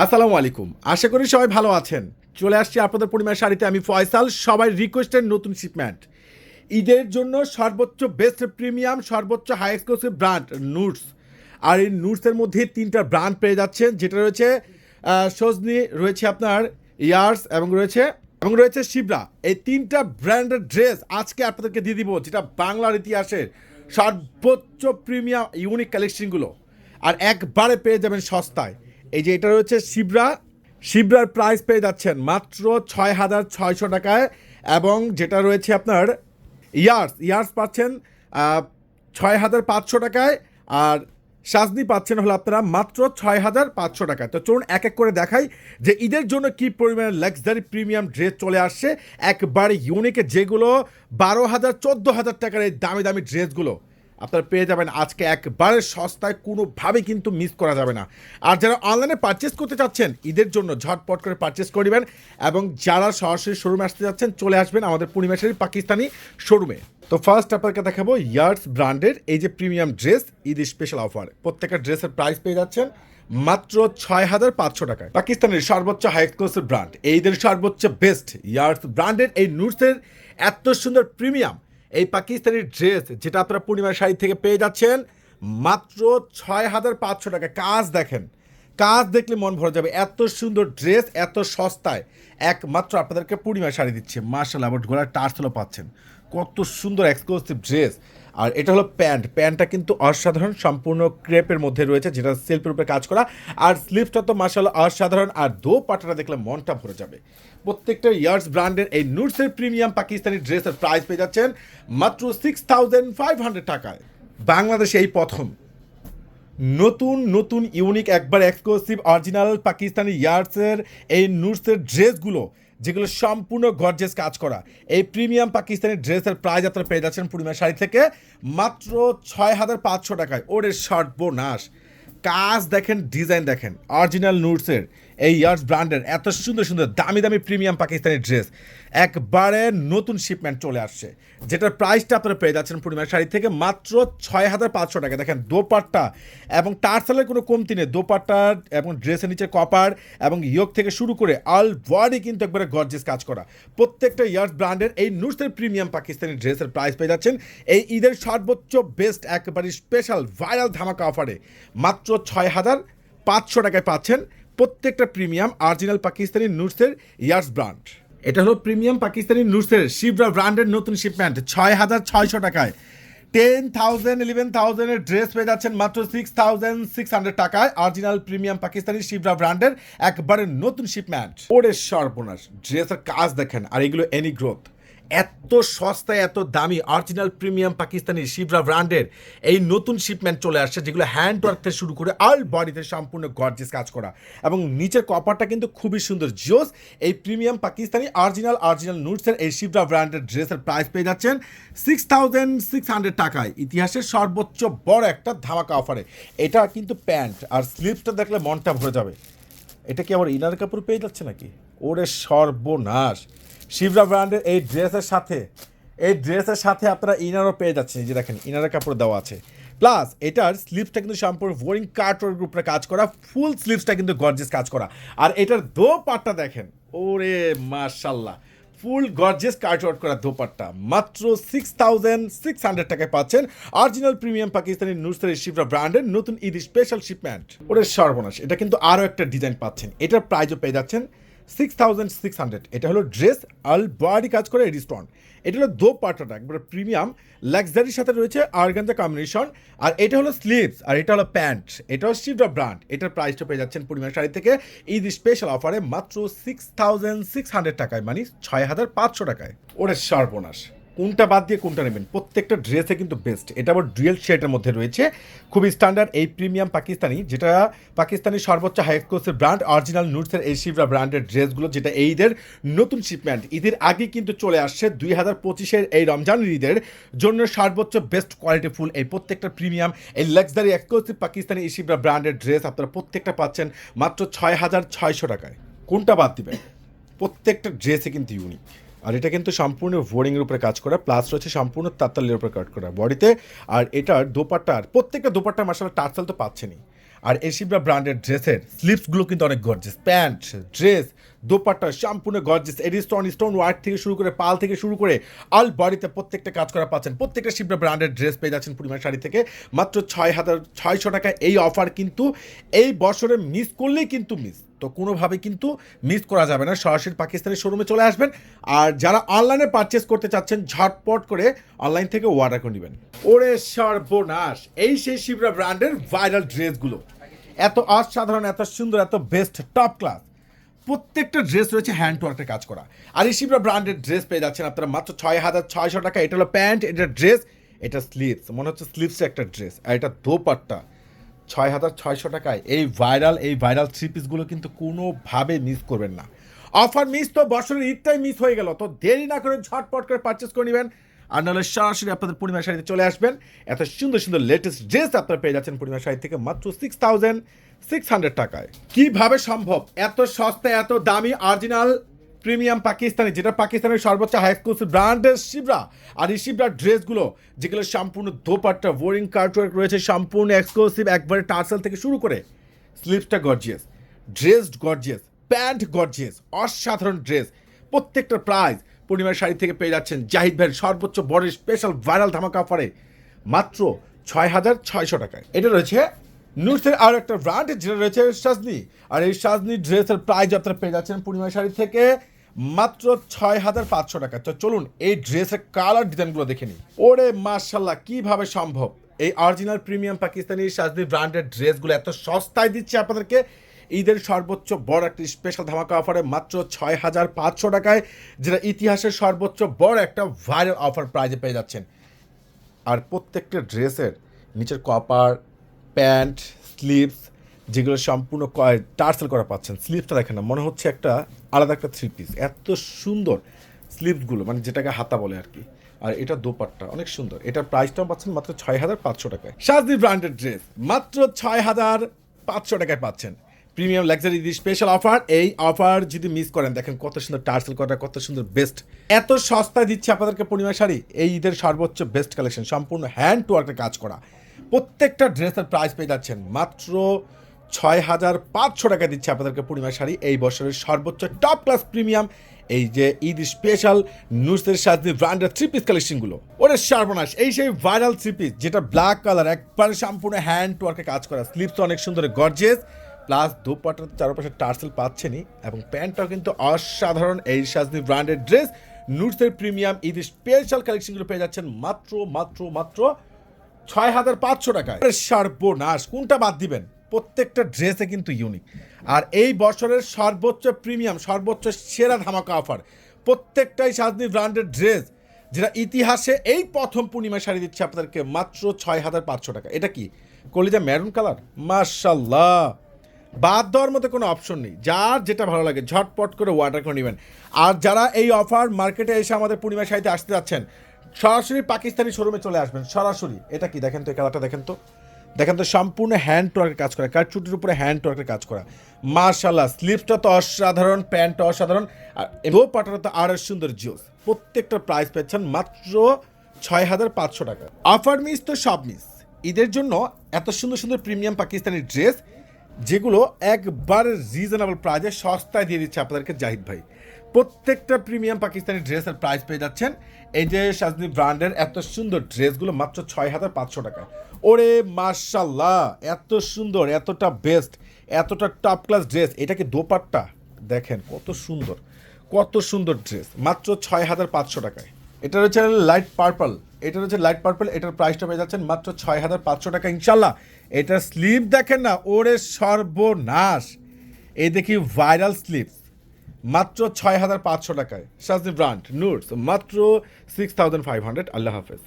আসসালামু আলাইকুম। আশা করি সবাই ভালো আছেন। চলে আসছি আপনাদের পরিমাণ শাড়িতে। আমি ফয়সাল, সবাই রিকোয়েস্টের নতুন শিপমেন্ট ঈদের জন্য সর্বোচ্চ বেস্ট প্রিমিয়াম সর্বোচ্চ হাই এক্সক্লুসিভ ব্র্যান্ড নুটস আর এই নুটসের মধ্যে তিনটা ব্র্যান্ড পেয়ে যাচ্ছেন, যেটা রয়েছে সজনি, রয়েছে আপনার ইয়ার্স এবং রয়েছে এবং রয়েছে শিবরা। এই তিনটা ব্র্যান্ডের ড্রেস আজকে আপনাদেরকে দিয়ে দিব, যেটা বাংলার ইতিহাসের সর্বোচ্চ প্রিমিয়াম ইউনিক কালেকশনগুলো আর একবারে পেয়ে যাবেন সস্তায়। এই যে এটা রয়েছে শিবরা। শিবরার প্রাইস পেয়ে যাচ্ছেন মাত্র ছয় হাজার ছয়শো টাকায় এবং যেটা রয়েছে আপনার ইয়ার্স। ইয়ার্স পাচ্ছেন ছয় হাজার পাঁচশো টাকায় আর সাজনি পাচ্ছেন হলো আপনারা মাত্র ছয় হাজার পাঁচশো টাকায়। তো চলুন এক এক করে দেখাই যে ঈদের জন্য কি পরিমাণে লাক্সারি প্রিমিয়াম ড্রেস চলে আসছে। একবারে ইউনিকে যেগুলো বারো হাজার, চোদ্দ হাজার টাকার এই দামি দামি ড্রেসগুলো আপনারা পেয়ে যাবেন আজকে একবারে সস্তায় কোনোভাবে কিন্তু মিস করা যাবে না। আর যারা অনলাইনে পারচেস করতে চাচ্ছেন, ঈদের জন্য ঝটপট করে পারচেস করে নেবেন এবং যারা সরাসরি শোরুমে আসতে যাচ্ছেন, চলে আসবেন আমাদের পূর্ণিমাসের পাকিস্তানি শোরুমে তো ফার্স্ট আপনাকে দেখাবো ইয়ার্স ব্র্যান্ডের এই যে premium dress Eid special offer প্রত্যেকটা ড্রেসের প্রাইস পেয়ে যাচ্ছেন মাত্র ছয় হাজার পাঁচশো টাকায়। পাকিস্তানের সর্বোচ্চ হাই এক্সক্লুসিভ ব্র্যান্ড এইদের সর্বোচ্চ বেস্ট ইয়ার্স ব্র্যান্ডের এই নুটসের এত সুন্দর প্রিমিয়াম এই পাকিস্তানি ড্রেস যেটা আপনারা পূর্ণিমার শাড়ি থেকে পেয়ে যাচ্ছেন, মাত্র ছয় হাজার পাঁচশো টাকা। কাজ দেখেন, কাজ দেখলে মন ভরে যাবে। এত সুন্দর ড্রেস, এত সস্তায়। একমাত্র আপনাদেরকে পূর্ণিমার শাড়ি দিচ্ছে। মার্শাল আবার ঘোড়ার টার্সেলও পাচ্ছেন। কত সুন্দর এক্সক্লুসিভ ড্রেস। আর এটা হলো প্যান্ট। প্যান্টটা কিন্তু অসাধারণ, সম্পূর্ণ ক্রেপের মধ্যে রয়েছে, যেটা সেলফের উপরে কাজ করা। আর স্লিপসটা তো মার্শাল অসাধারণ, আর দো পাটাটা দেখলে মনটা ভরে যাবে। প্রত্যেকটা ইয়ার্স ব্র্যান্ডের এই নুটসের প্রিমিয়াম পাকিস্তানি ড্রেসের প্রাইস পেয়ে যাচ্ছেন মাত্র সিক্স থাউজেন্ড ফাইভ হান্ড্রেড টাকায়। বাংলাদেশে এই প্রথম। নতুন নতুন, ইউনিক, একবার এক্সক্লুসিভ অরিজিনাল পাকিস্তানি ইয়ার্সের এই নুটসের ড্রেসগুলো যেগুলো সম্পূর্ণ গর্জেস কাজ করা। এই প্রিমিয়াম পাকিস্তানি ড্রেসের প্রাইস আপনারা পেয়ে যাচ্ছেন পূর্ণিমা শাড়ি থেকে মাত্র ছয় হাজার পাঁচশো টাকায়। ওরে বোনাস কাজ দেখেন ডিজাইন দেখেন অরিজিনাল নুটসের এই ইয়ার্স ব্র্যান্ডের এত সুন্দর সুন্দর দামি দামি প্রিমিয়াম পাকিস্তানি ড্রেস, একবারে নতুন শিপমেন্ট চলে আসছে, যেটার প্রাইসটা আপনারা পেয়ে যাচ্ছেন পূর্ণিমা শাড়ি থেকে মাত্র ছয় হাজার পাঁচশো টাকা। দেখেন, দোপাট্টা এবং টার্সেলের কোনো কমতি নেই, দোপাট্টা এবং ড্রেসের নিচে কপার এবং ইয়োগ থেকে শুরু করে অল বডি কিন্তু একবারে গর্জেস কাজ করা। প্রত্যেকটা ইয়ার্স ব্র্যান্ডের এই নুসের প্রিমিয়াম পাকিস্তানি ড্রেসের প্রাইস পেয়ে যাচ্ছেন। এই ঈদের সর্বোচ্চ বেস্ট একেবারে স্পেশাল ভাইরাল ধামাকা অফারে মাত্র ছয় হাজার পাঁচশো টাকায় পাচ্ছেন। প্রত্যেকটা প্রিমিয়াম অরিজিনাল পাকিস্তানি নুটসের ইয়ার্স ব্র্যান্ড। এটা হলো প্রিমিয়াম পাকিস্তানি নুটসের শিবরা ব্র্যান্ডের নতুন শিপমেন্ট। ছয় হাজার ছয়শো টাকায়। টেন থাউজেন্ড ইলেভেন থাউজেন্ডের ড্রেস পেয়ে যাচ্ছেন মাত্র সিক্স থাউজেন্ড সিক্স হান্ড্রেড টাকায় অরিজিনাল প্রিমিয়াম পাকিস্তানি শিবরা ব্র্যান্ডের একবারে নতুন শিপমেন্ট ওরে সর্বনাশ ড্রেসের কাজ দেখেন, আর এগুলো এনি গ্রোথ এত সস্তায়, এত দামি অরিজিনাল প্রিমিয়াম পাকিস্তানি শিবরা ব্র্যান্ডের এই নতুন শিপমেন্ট চলে আসছে, যেগুলো হ্যান্ড ওয়ার্ক থেকে শুরু করে অল বডিতে সম্পূর্ণ গর্জেস কাজ করা। এবং নিচের কপারটা কিন্তু খুবই সুন্দর। জোস এই প্রিমিয়াম পাকিস্তানি অরিজিনাল অরিজিনাল নুটসের এই শিবরা ব্র্যান্ডের ড্রেসের প্রাইস পেয়ে যাচ্ছেন সিক্স থাউজেন্ড সিক্স হান্ড্রেড টাকায়। ইতিহাসের সর্বোচ্চ বড় একটা ধামাকা অফারে এটা কিন্তু প্যান্ট আর স্লিপসটা দেখলে মনটা ভরে যাবে। এটা কি আবার ইনার কাপড় পেয়ে যাচ্ছে নাকি? ওরে সর্বনাশ! শিবরা ব্র্যান্ডের এই ড্রেসের সাথে, এই ড্রেসের সাথে আপনারা ইনারও পেয়ে যাচ্ছেন যে দেখেন, ইনারের কাপড় দেওয়া আছে। প্লাস এটার স্লিপসটা কিন্তু সম্পূর্ণ বোরিং কার্টওয়ার্ক উপরে কাজ করা ফুল স্লিপসটা কিন্তু গর্জেস কাজ করা। আর এটার দো পাটটা দেখেন, ওরে মাশাল্লাহ ফুল গর্জেস কার্টওয়ার্ক করা দোপাট্টা। মাত্র সিক্স থাউজেন্ড সিক্স হান্ড্রেড টাকায় পাচ্ছেন অরিজিনাল প্রিমিয়াম পাকিস্তানি নুসরের শিবরা ব্র্যান্ডের নতুন ঈদ স্পেশাল শিপমেন্ট ওটা সর্বনাশ, এটা কিন্তু আরও একটা ডিজাইন পাচ্ছেন, এটার প্রাইজও পেয়ে যাচ্ছেন সিক্স থাউজেন্ড সিক্স হান্ড্রেড। এটা হলো ড্রেস আল বডি কাজ করে রিস্টন এটা হলো দো পাটাটা, একবার প্রিমিয়াম লাক্সারির সাথে রয়েছে আর্গানজা কম্বিনেশন আর এটা হলো স্লিভস আর এটা হলো প্যান্ট এটা হলো ব্র্যান্ড এটার প্রাইসটা পেয়ে যাচ্ছেন পরিমাণ শাড়ি থেকে ঈদ স্পেশাল অফারে মাত্র সিক্স থাউজেন্ড সিক্স হান্ড্রেড টাকায় মানে ছয় হাজার পাঁচশো টাকায়। ওরে সর্বনাশ। কোনটা বাদ দিয়ে কোনটা নেবেন? প্রত্যেকটা ড্রেসে কিন্তু বেস্ট এটা আবার ডুয়েল শেডের মধ্যে রয়েছে। খুবই স্ট্যান্ডার্ড এই প্রিমিয়াম পাকিস্তানি, যেটা পাকিস্তানি সর্বোচ্চ হাই এক্সক্লুসিভ ব্র্যান্ড অরিজিনাল নুটসের এই শিবরা ব্র্যান্ডের ড্রেসগুলো যেটা এই ঈদের নতুন শিপমেন্ট ঈদের আগে কিন্তু চলে আসছে দুই হাজার পঁচিশের এই রমজান ঈদের জন্য সর্বোচ্চ বেস্ট কোয়ালিটি ফুল। এই প্রত্যেকটা প্রিমিয়াম এই লাক্সারি এক্সক্লুসিভ পাকিস্তানি এই শিবরা ব্র্যান্ডের ড্রেস আপনারা প্রত্যেকটা পাচ্ছেন মাত্র ছয় হাজার ছয়শো টাকায়। কোনটা বাদ দিবেন? প্রত্যেকটা ড্রেসে কিন্তু ইউনিক আর এটা কিন্তু সম্পূর্ণ বোরিংয়ের উপরে কাজ করা প্লাস রয়েছে সম্পূর্ণ তাতালের উপরে কাজ করা বডিতে। আর এটার দোপাট্টার প্রত্যেকটা দোপাট্টা মাসাল টার্সাল তো পাচ্ছেনই। আর এশিব্রা ব্র্যান্ডের ড্রেসের স্লিপসগুলো কিন্তু অনেক গর্জেস প্যান্ট ড্রেস দোপাট্টা সম্পূর্ণ গর্জেস এডি স্টোন ওয়ার্ক থেকে শুরু করে পাল থেকে শুরু করে অল বডিতে প্রত্যেকটা কাজ করা পাচ্ছেন। প্রত্যেকটা শিবরা ব্র্যান্ডের ড্রেস পেয়ে যাচ্ছেন পূর্ণিমা শাড়ি থেকে। মাত্র ছয় হাজার, ছয়শো টাকায় এই অফার কিন্তু এই বছরে মিস করলেই কিন্তু মিস তো কোনোভাবে কিন্তু মিস করা যাবে না। সরাসরি পাকিস্তানের শোরুমে চলে আসবেন। আর যারা অনলাইনে পারচেস করতে চাচ্ছেন, ঝটপট করে অনলাইন থেকে অর্ডার করে নেবেন। ওরে সর্বনাশ! এই সেই শিবরা ব্র্যান্ডের ভাইরাল ড্রেসগুলো এত অসাধারণ, এত সুন্দর, এত বেস্ট টপ ক্লাস প্রত্যেকটা ড্রেস রয়েছে হ্যান্ড কাজ করা। আর এই শিবরা ব্র্যান্ডের ড্রেস পেয়ে যাচ্ছেন আপনারা মাত্র ছয় হাজার ছয়শো টাকা। এটা হলো প্যান্ট এটা ড্রেস এটা স্লিভস মনে হচ্ছে স্লিভসে একটা ড্রেস আর এটা দোপাট্টা। ছয় হাজার ছয়শো টাকায় এই ভাইরাল এই ভাইরাল থ্রি পিসগুলো কিন্তু কোনোভাবে মিস করবেন না। অফার মিস তো বছরের ঈদটাই মিস হয়ে গেল, তো দেরি না করে ঝটপট করে পারচেস করে নেবেন। আর নাহলে সরাসরি আপনাদের পূর্ণিমা শাড়িতে চলে আসবেন। এত সুন্দর সুন্দর লেটেস্ট ড্রেস আপনারা পেয়ে যাচ্ছেন পূর্ণিমা শাড়ি থেকে মাত্র সিক্স থাউজেন্ড সিক্স হান্ড্রেড টাকায়। কীভাবে সম্ভব? এত সস্তা এত দামি অরিজিনাল প্রিমিয়াম পাকিস্তানি, যেটা পাকিস্তানের সর্বোচ্চ হাই এক্সক্লুসিভ ব্র্যান্ডের শিবরা। আর এই শিবরার ড্রেসগুলো, যেগুলো সম্পূর্ণ দোপাট্টা বোরিং কার্টওয়ার্ক রয়েছে, সম্পূর্ণ এক্সক্লুসিভ একবারে টার্সেল থেকে শুরু করে স্লিপসটা gorgeous dress gorgeous pant gorgeous অসাধারণ ড্রেস প্রত্যেকটা প্রাইস পূর্ণিমার শাড়ি থেকে পেয়ে যাচ্ছেন জাহিদ ভাইয়ের সর্বোচ্চ বড় স্পেশাল ভাইরাল ধামাকা অফারে মাত্র ছয় হাজার ছয়শো টাকায়। এটা রয়েছে নুটসের আর একটা ব্র্যান্ড যেটা রয়েছে সাজনি। আর এই সাজনি ড্রেসের প্রাইস আপনারা পেয়ে যাচ্ছেন পূর্ণিমা শাড়ি থেকে মাত্র ছয় হাজার পাঁচশো টাকা। তো চলুন এই ড্রেসের কালার ডিজাইনগুলো দেখে নিই। ওরে মার্শাল্লাহ কীভাবে সম্ভব? এই অরিজিনাল প্রিমিয়াম পাকিস্তানি সাজনি ব্র্যান্ডের ড্রেসগুলো এত সস্তায় দিচ্ছে আপনাদেরকে? ঈদের সর্বোচ্চ বড় একটি স্পেশাল ধামাকা অফারে মাত্র ছয় হাজার পাঁচশো টাকায়, যেটা ইতিহাসের সর্বোচ্চ বড় একটা ভাইরাল অফার প্রাইজে পেয়ে যাচ্ছেন। আর প্রত্যেকটা ড্রেসের নিচের কপার, প্যান্ট স্লিভস যেগুলো সম্পূর্ণ টার্সেল করা পাচ্ছেন। স্লিপটা দেখেন না, মনে হচ্ছে একটা আলাদা একটা থ্রি পিস এত সুন্দর স্লিপগুলো মানে যেটাকে হাতা বলে আর কি। আর এটা দোপাট্টা, অনেক সুন্দর। এটার প্রাইসটাও পাচ্ছেন মাত্র ছয় হাজার পাঁচশো টাকায়। সাজদি ব্র্যান্ডেড ড্রেস মাত্র ছয় হাজার পাঁচশো টাকায় পাচ্ছেন। প্রিমিয়াম লাক্সারি স্পেশাল অফার এই অফার যদি মিস করেন, দেখেন কত সুন্দর টার্সেল করা কত সুন্দর বেস্ট এত সস্তায় দিচ্ছে আপনাদেরকে পূর্ণিমা শাড়ি, এই ঈদের সর্বোচ্চ বেস্ট কালেকশন সম্পূর্ণ হ্যান্ড টু ওয়ার্কের কাজ করা। প্রত্যেকটা ড্রেসের প্রাইস পেয়ে যাচ্ছেন মাত্র ছয় হাজার পাঁচশো টাকা দিচ্ছে আপনাদেরকে পূর্ণিমা শাড়ি এই বছরের সর্বোচ্চ টপ ক্লাস প্রিমিয়াম এই যে ঈদ স্পেশাল নুসের সাথে ব্র্যান্ডের থ্রি পিস কালেকশনগুলো ওরে সর্বনাশ, এই সেই ভাইরাল থ্রি পিস যেটা ব্ল্যাক কালার একবারে সম্পূর্ণ হ্যান্ড ওয়ার্কে কাজ করা। স্লিপস অনেক সুন্দর গর্জেস প্লাস দুপাটার চারপাশে টার্সেল পাচ্ছেনই এবং প্যান্টটাও কিন্তু অসাধারণ। এই সাজনি ব্র্যান্ডের ড্রেস নুটসের প্রিমিয়াম ঈদ স্পেশাল কালেকশনগুলো পেয়ে যাচ্ছেন মাত্র মাত্র মাত্র ছয় হাজার পাঁচশো টাকায়। সর্বনাশ, কোনটা বাদ দিবেন? প্রত্যেকটা ড্রেসে কিন্তু ইউনিক আর এই বছরের সর্বোচ্চ প্রিমিয়াম সর্বোচ্চ সেরা ধামাকা অফার প্রত্যেকটাই সাজনি ব্র্যান্ডের ড্রেস যেটা ইতিহাসে এই প্রথম পূর্ণিমা শাড়ি দিচ্ছে আপনাদেরকে মাত্র ছয় হাজার পাঁচশো টাকা। এটা কি? কলিজা ম্যারুন কালার মার্শাল্লাহ বাদ দেওয়ার মতো কোনো অপশন নেই। যার যেটা ভালো লাগে, ঝটপট করে ওয়াটার করে নেবেন। আর যারা এই অফার মার্কেটে এসে আমাদের পূর্ণিমা শাড়িতে আসতে যাচ্ছেন, সরাসরি পাকিস্তানি শোরুমে চলে আসবেন। সরাসরি। এটা কি? দেখেন তো এই কালারটা দেখেন তো। দেখেন তো, সম্পূর্ণ হ্যান্ড টোয়ার্কের কাজ করা কাঠচুটির উপরে হ্যান্ড ওয়ার্কের কাজ করা। মার্শাল্লাহ স্লিপসটা তো অসাধারণ প্যান্টটা অসাধারণ, আর এবং পাটাটা তো আরও সুন্দর জিওস প্রত্যেকটা প্রাইস পাচ্ছেন মাত্র ছয় হাজার পাঁচশো টাকা। অফার মিস তো সব মিস ঈদের জন্য এত সুন্দর সুন্দর প্রিমিয়াম পাকিস্তানি ড্রেস যেগুলো একবার রিজনেবল প্রাইজে সস্তায় দিয়ে দিচ্ছে আপনাদেরকে জাহিদ ভাই। প্রত্যেকটা প্রিমিয়াম পাকিস্তানি ড্রেসের প্রাইস পেয়ে যাচ্ছেন। এই যে সাজনি ব্র্যান্ডের এত সুন্দর ড্রেসগুলো মাত্র ছয় হাজার পাঁচশো টাকা। ওরে মার্শাল্লাহ এত সুন্দর, এতটা বেস্ট এতটা টপ ক্লাস ড্রেস এটা কি দোপাট্টা? দেখেন কত সুন্দর কত সুন্দর ড্রেস মাত্র ছয় হাজার পাঁচশো টাকায়। এটা হচ্ছে লাইট পার্পল এটা হচ্ছে লাইট পার্পল এটার প্রাইসটা পেয়ে যাচ্ছেন মাত্র ছয় হাজার পাঁচশো টাকা ইনশাল্লাহ এটার স্লিপ দেখেন না, ওরে সর্বনাশ। এই দেখি ভাইরাল স্লিপ মাত্র ছয় হাজার পাঁচশো টাকায়। সাজনি ব্রান্ড নুটস মাত্র সিক্স থাউজেন্ড ফাইভ হান্ড্রেড আল্লাহ হাফেজ।